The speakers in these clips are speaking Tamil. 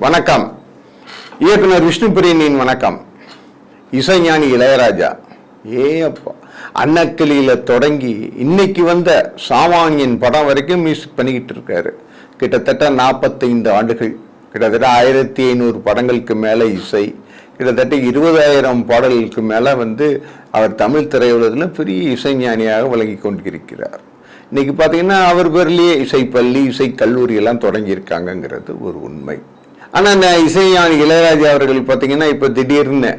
வணக்கம். இயக்குனர் விஷ்ணு பிரியனின் வணக்கம். இசைஞானி இளையராஜா. ஏ அப்பா. தொடங்கி இன்னைக்கு வந்த சாமானியன் படம் வரைக்கும் மியூசிக் பண்ணிக்கிட்டு இருக்காரு. கிட்டத்தட்ட நாற்பத்தைந்து ஆண்டுகள். கிட்டத்தட்ட ஆயிரத்தி ஐநூறு படங்களுக்கு மேலே இசை. கிட்டத்தட்ட இருபதாயிரம் பாடல்களுக்கு மேலே வந்து அவர் தமிழ் திரையுலகில் பெரிய இசைஞானியாக விளங்கி கொண்டிருக்கிறார். இன்னைக்கு பார்த்தீங்கன்னா அவர் பேர்லேயே இசைப்பள்ளி இசை கல்லூரியெல்லாம் தொடங்கியிருக்காங்கங்கிறது ஒரு உண்மை. ஆனால் இந்த இசைஞானி இளையராஜா அவர்கள் பார்த்தீங்கன்னா இப்போ திடீர்னு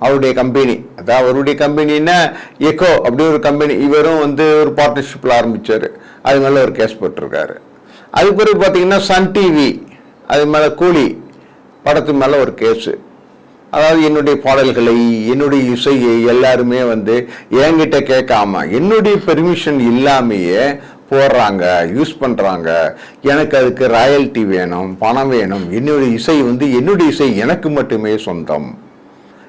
அவருடைய கம்பெனி அதான் அவருடைய கம்பெனின்னா எக்கோ அப்படி ஒரு கம்பெனி இவரும் வந்து ஒரு பார்ட்னர்ஷிப்பில் ஆரம்பித்தார் அது மேலே ஒரு கேஸ் போட்டிருக்காரு. அது பிறகு பார்த்தீங்கன்னா சன் டிவி அது மேலே கூலி படத்து மேலே ஒரு கேஸு அதாவது என்னுடைய பாடல்களை என்னுடைய இசையை எல்லாருமே வந்து என்கிட்ட கேட்காம என்னுடைய பெர்மிஷன் இல்லாமையே போடுறாங்க யூஸ் பண்ணுறாங்க எனக்கு அதுக்கு ராயல்ட்டி வேணும் பணம் வேணும். என்னுடைய இசை வந்து என்னுடைய இசை எனக்கு மட்டுமே சொந்தம்.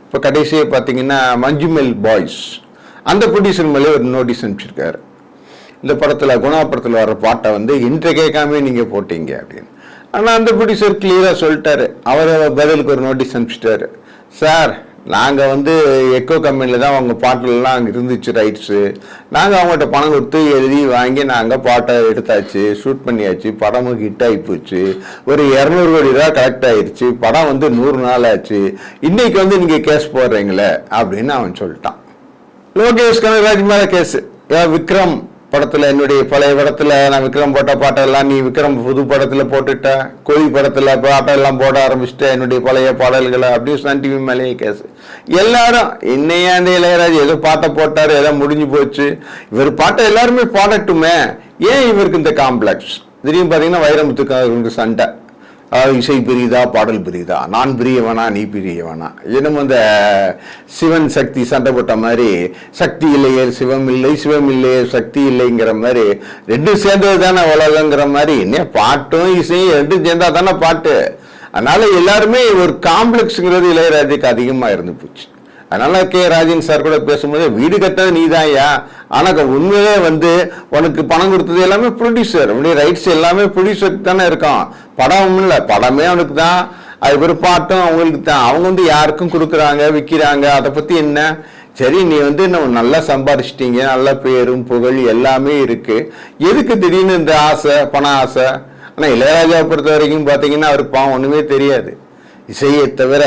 இப்போ கடைசியாக பார்த்தீங்கன்னா மஞ்சுமெல் பாய்ஸ். அந்த ப்ரொடியூசர் மேலே ஒரு நோட்டீஸ் அனுப்பிச்சிருக்காரு. இந்த படத்தில் குணா படத்தில் வர பாட்டை வந்து இன்று கேட்காம நீங்கள் போட்டீங்க அப்படின்னு. ஆனால் அந்த ப்ரொடியூசர் கிளியராக சொல்லிட்டாரு. அவர் பதிலுக்கு ஒரு நோட்டீஸ் அனுப்பிச்சிட்டாரு. சார் நாங்கள் வந்து எக்கோ கம்பெனியில் தான் அவங்க பாட்டிலெலாம் அங்கே இருந்துச்சு ரைட்ஸு நாங்கள் அவங்கள்ட்ட பணம் கொடுத்து எழுதி வாங்கி நாங்கள் பாட்டை எடுத்தாச்சு ஷூட் பண்ணியாச்சு. படமும் ஹிட் ஆகி போச்சு. ஒரு இரநூறு கோடி ரூபா கலெக்ட் ஆயிடுச்சு படம் வந்து நூறு நாள் ஆச்சு. இன்றைக்கி வந்து நீங்கள் கேஸ் போடுறீங்களே அப்படின்னு அவன் சொல்லிட்டான். லோகேஷ் கனகராஜ் மேலே கேஸு. விக்ரம். படத்தில் என்னுடைய பழைய படத்தில் நான் விக்ரம் போட்ட பாட்டெல்லாம் நீ விக்ரம் புது படத்தில் போட்டுட்ட. கோழி படத்தில் பாட்டெல்லாம் போட ஆரம்பிச்சுட்டேன் என்னுடைய பழைய பாடல்களை. அப்படின்னு சன் டிவி மேலேயே கேஸ் எல்லாரும் இன்னையா அந்த இளையராஜ் ஏதோ பாட்டை போட்டார் ஏதோ முடிஞ்சு போச்சு. இவர் பாட்டை எல்லாருமே பாடட்டுமே. ஏன் இவருக்கு இந்த காம்ப்ளெக்ஸ் திடீர்னு பார்த்தீங்கன்னா வைரமுத்துக்கு அவருக்கு சண்டை. இசை பிரியுதா பாடல் பிரியுதா? நான் பிரிய நீ பிரிய இன்னும் அந்த சிவன் சக்தி சண்டை போட்ட மாதிரி சக்தி இல்லையே சிவம் இல்லை சிவம் இல்லையே சக்தி இல்லைங்கிற மாதிரி ரெண்டும் சேர்ந்தது தானே உலகங்கிற மாதிரி என்ன பாட்டும் இசையும் ரெண்டும் சேர்ந்தா தானே பாட்டு? அதனால எல்லாருமே ஒரு காம்ப்ளெக்ஸுங்கிறது இளையராஜுக்கு அதிகமாக இருந்து போச்சு. அதனால கே. ராஜன் சார் கூட பேசும்போது வீடு கட்டது நீதான்யா. ஆனால் உண்மையிலே வந்து உனக்கு பணம் கொடுத்தது எல்லாமே ப்ரொடியூசர் அப்படியே ரைட்ஸ் எல்லாமே ப்ரொடியூசருக்கு தானே இருக்கான். படம் இல்லை படமே அவனுக்கு தான். அது ஒரு பாட்டும் அவங்களுக்கு தான். அவங்க வந்து யாருக்கும் கொடுக்குறாங்க விற்கிறாங்க அதை பற்றி என்ன? சரி நீ வந்து நம்ம நல்லா சம்பாரிச்சிட்டீங்க நல்ல பேரும் புகழ் எல்லாமே இருக்கு. எதுக்கு திடீர்னு இந்த ஆசை பண ஆசை? ஆனால் இளையராஜாவை பொறுத்த வரைக்கும் பார்த்தீங்கன்னா அவர் பாவம் ஒன்றுமே தெரியாது. இசையை தவிர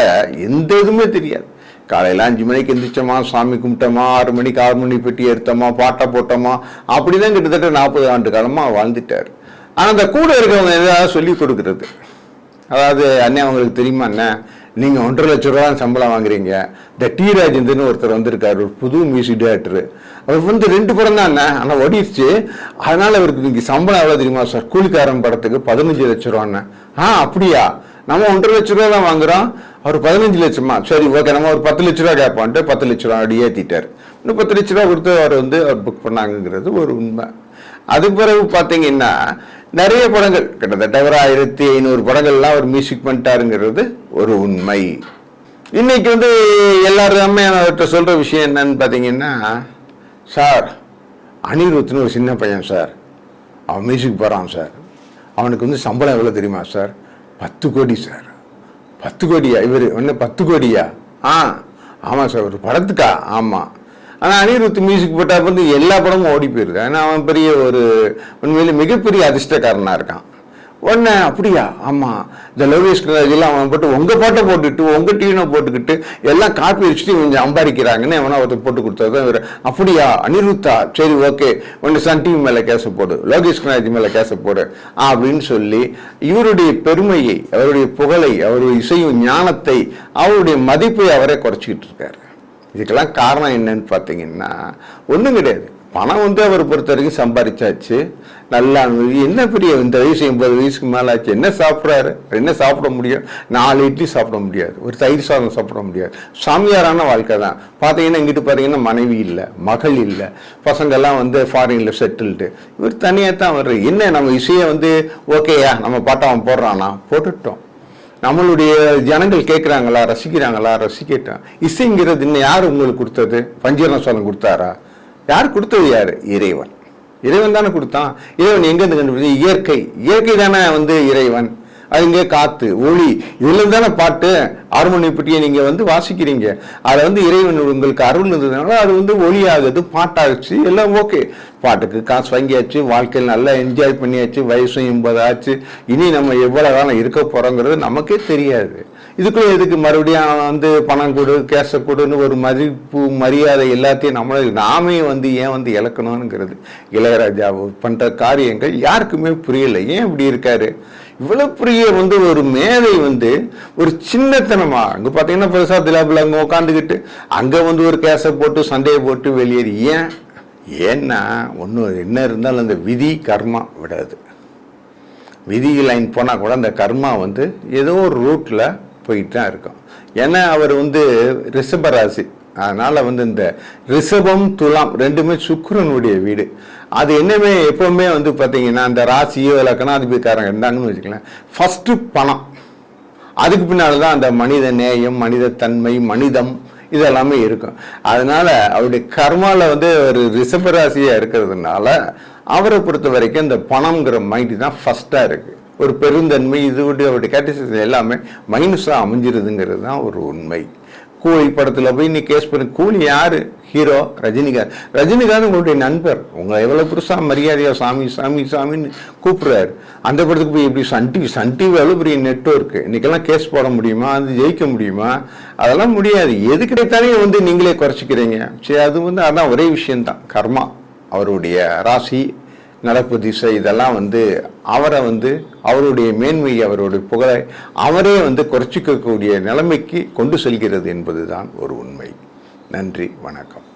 எந்த இதுவுமே தெரியாது. காலையில் அஞ்சு மணிக்கு எந்திரிச்சோமா சாமி கும்பிட்டோமா ஆறு மணிக்கு ஆறு மணி பெட்டி எடுத்தோமா பாட்டை போட்டோமா அப்படி தான் கிட்டத்தட்ட நாற்பது ஆண்டு காலமாக வாழ்ந்துட்டார். ஆனால் அந்த கூட இருக்கிறவங்க ஏதாவது சொல்லி கொடுக்குறது. அதாவது அண்ணன் அவங்களுக்கு தெரியுமா என்ன நீங்கள் ஒன்றரை லட்ச ரூபா சம்பளம் வாங்குறீங்க. இந்த டி ராஜேந்திரன் ஒருத்தர் வந்திருக்காரு ஒரு புது மியூசிக் டேரக்டர் அவர் வந்து ரெண்டு படம் தான் அண்ணன் ஆனால் ஒடிச்சு அதனால் அவருக்கு இன்னைக்கு சம்பளம் எவ்வளோ தெரியுமா சார் கூலிக்காரன் படத்துக்கு பதினஞ்சு லட்ச ரூபான்னு ஆ அப்படியா? நம்ம ஒன்றரை லட்ச ரூபா தான் வாங்குறோம். அவர் பதினஞ்சு லட்சமா? சரி ஓகே நம்ம ஒரு பத்து லட்ச ரூபா கேட்பான்ட்டு பத்து லட்ச ரூபா அப்படி ஏற்றிட்டார் இன்னும் பத்து லட்ச ரூபா கொடுத்து அவர் வந்து அவர் புக் பண்ணாங்கிறது ஒரு உண்மை. அது பிறகு பார்த்தீங்கன்னா நிறைய படங்கள் கிட்டத்தட்ட ஒரு ஆயிரத்தி ஐநூறு படங்கள்லாம் அவர் மியூசிக் பண்ணிட்டாருங்கிறது ஒரு உண்மை. இன்னைக்கு வந்து எல்லாருமே அவர்கிட்ட சொல்ற விஷயம் என்னன்னு பார்த்தீங்கன்னா சார் அனிருத்னு ஒரு சின்ன பையன் சார். அவன் மியூசிக் போகிறான் சார். அவனுக்கு வந்து சம்பளம் எவ்வளோ தெரியுமா சார்? பத்து கோடி சார். பத்து கோடியா? இவர் ஒன்று பத்து கோடியா? ஆ ஆமாம் சார். ஒரு படத்துக்கா? ஆமாம் ஆனால் அனிருத் மியூசிக் போட்டால் வந்து எல்லா படமும் ஓடி போயிருது. ஏன்னா அவன் பெரிய ஒரு உண்மையிலே மிகப்பெரிய அதிர்ஷ்டக்காரனாக இருக்கான். ஒன்று அப்படியா? ஆமாம் இந்த லோகேஷ் கனகராஜெல்லாம் அவன் போட்டு உங்கள் பாட்டை போட்டுட்டு உங்கள் டியூனை போட்டுக்கிட்டு எல்லாம் காப்பி வச்சுட்டு இவங்க சம்பாதிக்கிறாங்கன்னு அவனை ஒருத்தர் போட்டு கொடுத்தது இவர். அப்படியா? அனிருத்தா? சரி ஓகே ஒன்று சன் டிவி மேலே கேச போடு. லோகேஷ் கனகராஜ் மேலே கேச போடு. அப்படின்னு சொல்லி இவருடைய பெருமையை அவருடைய புகழை அவருடைய இசையும் ஞானத்தை அவருடைய மதிப்பை அவரே குறைச்சிக்கிட்டு இருக்காரு. இதுக்கெல்லாம் காரணம் என்னன்னு பார்த்தீங்கன்னா ஒன்றும் கிடையாது. பணம் வந்து அவரை பொறுத்த வரைக்கும் சம்பாதிச்சாச்சு. நல்லா என்ன பெரிய இந்த வயசு எண்பது வயசுக்கு மேலே ஆச்சு. என்ன சாப்பிட்றாரு? என்ன சாப்பிட முடியும்? நாலு இட்லி சாப்பிட முடியாது. ஒரு தயிர் சாதம் சாப்பிட முடியாது. சாமியாரான வாழ்க்கை தான். பார்த்தீங்கன்னா இங்கிட்டு பார்த்தீங்கன்னா மனைவி இல்லை மகள் இல்லை. பசங்கள்லாம் வந்து ஃபாரினில் செட்டில்டு இவர் தனியாக தான் வர்ற என்ன நம்ம இசையை வந்து ஓகேயா நம்ம பாட்டை அவன் போடுறானா? போட்டுட்டோம். நம்மளுடைய ஜனங்கள் கேட்குறாங்களா? ரசிக்கிறாங்களா? ரசிக்கட்டும் இசைங்கிறது இன்னும் யார் உங்களுக்கு கொடுத்தது? பஞ்சீரண சோழன் கொடுத்தாரா? யார் கொடுத்தது யார்? இறைவன். இறைவன் தானே கொடுத்தான். இறைவன் எங்கேருந்து கண்டுபிடிச்சு இயற்கை. இயற்கை தானே வந்து இறைவன். அதுங்க காத்து ஒளி. இதுல தானே பாட்டு ஹார்மோனி பெட்டியை நீங்க வந்து வாசிக்கிறீங்க. அதை வந்து இறைவன் உங்களுக்கு அருள் இருந்ததுனால அது வந்து ஒளியாகுது பாட்டாகுச்சு பாட்டாச்சு எல்லாம் ஓகே. பாட்டுக்கு காசு வாங்கியாச்சு வாழ்க்கையில் நல்லா என்ஜாய் பண்ணியாச்சு வயசும் எண்பதாச்சு. இனி நம்ம எவ்வளோ காலம் இருக்க போறோங்கிறது நமக்கே தெரியாது. இதுக்குள்ள எதுக்கு மறுபடியும் வந்து பணம் கொடு கேச கொடுன்னு ஒரு மதிப்பு மரியாதை எல்லாத்தையும் நம்மளே நாமே வந்து ஏன் வந்து இழக்கணுங்கிறது இளையராஜா பண்ற காரியங்கள் யாருக்குமே புரியல. ஏன் இப்படி இருக்காரு? இவ்வளவு பெரிய வந்து ஒரு மேதை வந்து ஒரு சின்னத்தனமா அங்க பாத்தீங்கன்னா பெருசா திலாபில் அங்க உட்காந்துக்கிட்டு அங்க வந்து ஒரு கேஸை போட்டு சண்டையை போட்டு வெளியேறி. ஏன்? ஏன்னா ஒன்று என்ன இருந்தாலும் அந்த விதி கர்மா விடாது. விதி லைன் போனால் கூட அந்த கர்மா வந்து ஏதோ ஒரு ரூட்டில் போயிட்டு தான் இருக்கும். ஏன்னா அவர் வந்து ரிஷபராசி. அதனால் வந்து இந்த ரிஷபம் துலாம் ரெண்டுமே சுக்கரனுடைய வீடு. அது என்னமே எப்பவுமே வந்து பார்த்தீங்கன்னா அந்த ராசியோ இலக்கணம் அது போய்க்காரங்க இருந்தாங்கன்னு வச்சுக்கலாம் ஃபஸ்ட்டு பணம். அதுக்கு பின்னால் தான் அந்த மனித நேயம் மனித தன்மை மனிதம் இதெல்லாமே இருக்கும். அதனால் அவருடைய கர்மாவில் வந்து ஒரு ரிஷபராசியா இருக்கிறதுனால அவரை பொறுத்த வரைக்கும் இந்த பணங்கிற மைண்ட் தான் ஃபஸ்ட்டாக இருக்குது ஒரு பெருந்தன்மை இது விட்டு அவருடைய கேட்டசிஸ் எல்லாமே மைனஸாக அமைஞ்சிருதுங்கிறது தான் ஒரு உண்மை. கூலி படத்தில் போய் நீ கேஸ் பண்ணி கூலி யாரு? ஹீரோ ரஜினிகாந்த். ரஜினிகாந்த் உங்களுடைய நண்பர். உங்களை எவ்வளோ பெருசா மரியாதையா சாமி சாமி சாமின்னு கூப்பிடுறாரு. அந்த படத்துக்கு போய் எப்படி சன் டிவி சன் டிவி எவ்வளவு பெரிய நெட்ஒர்க் இன்னைக்கெல்லாம் கேஸ் போட முடியுமா? அது ஜெயிக்க முடியுமா? அதெல்லாம் முடியாது. எது கிடைத்தாலே வந்து நீங்களே குறைச்சிக்கிறீங்க. சரி அது வந்து அதான் ஒரே விஷயம்தான். கர்மா. அவருடைய ராசி நடப்பு திசை இதெல்லாம் வந்து அவரை வந்து அவருடைய மேன்மை அவருடைய புகழை அவரே வந்து குறைச்சிக்கக்கூடிய நிலைமைக்கு கொண்டு செல்கிறது என்பதுதான் ஒரு உண்மை. நன்றி வணக்கம்.